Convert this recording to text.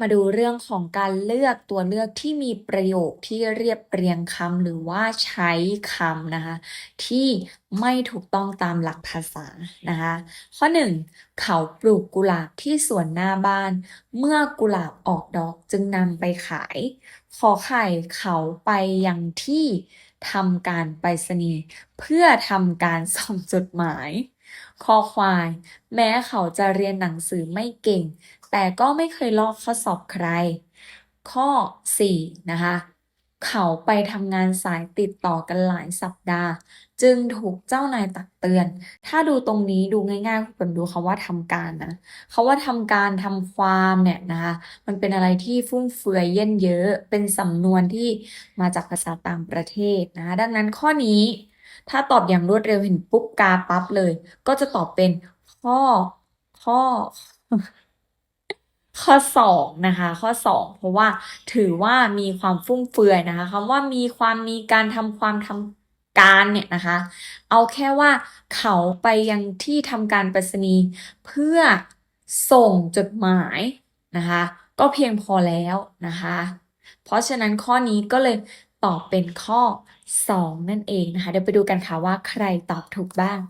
มาดูเรื่องของการเลือกตัวเลือกที่มีประโยคที่เรียบเรียงคำหรือว่าใช้คำนะคะ ที่ไม่ถูกต้องตามหลักภาษานะคะ ข้อ 1 เขาปลูกกุหลาบที่สวนหน้าบ้าน เมื่อกุหลาบออกดอกจึงนำไปขาย ขอไข่เขาไปยังที่ทำการไปรษณีย์เพื่อทำการส่งจดหมายคอควาย แม้เขาจะเรียนหนังสือไม่เก่ง แต่ก็ไม่เคยลอกข้อสอบใคร ข้อ 4 นะคะ เขาไปทำงานสายติดต่อกันหลายสัปดาห์ จึงถูกเจ้านายตักเตือน ถ้าดูตรงนี้ดูง่ายๆคุณดูคำว่าทำการนะคำว่าทำการทำความเนี่ยนะคะมันเป็นอะไรที่ฟุ่มเฟือยเยินเยอะเป็นสำนวนที่มาจากภาษาต่างประเทศนะะดังนั้นข้อนี้ถ้าตอบอย่างรวดเร็วเห็นปุ๊บกาปั๊บเลย ก็จะตอบเป็นข้อข้อ ข้อสองนะคะข้อสองเพราะว่าถือว่ามีความฟุ่มเฟือยนะคะคำว่ามีความมีการทำความทำการเนี่ยนะคะ เอาแค่ว่าเขาไปยังที่ทำการไปรษณีย์เพื่อส่งจดหมายนะคะ ก็เพียงพอแล้วนะคะ เพราะฉะนั้นข้อนี้ก็เลยตอบเป็นข้อ 2 นั่นเองนะคะ เดี๋ยวไปดูกันค่ะว่าใครตอบถูกบ้าง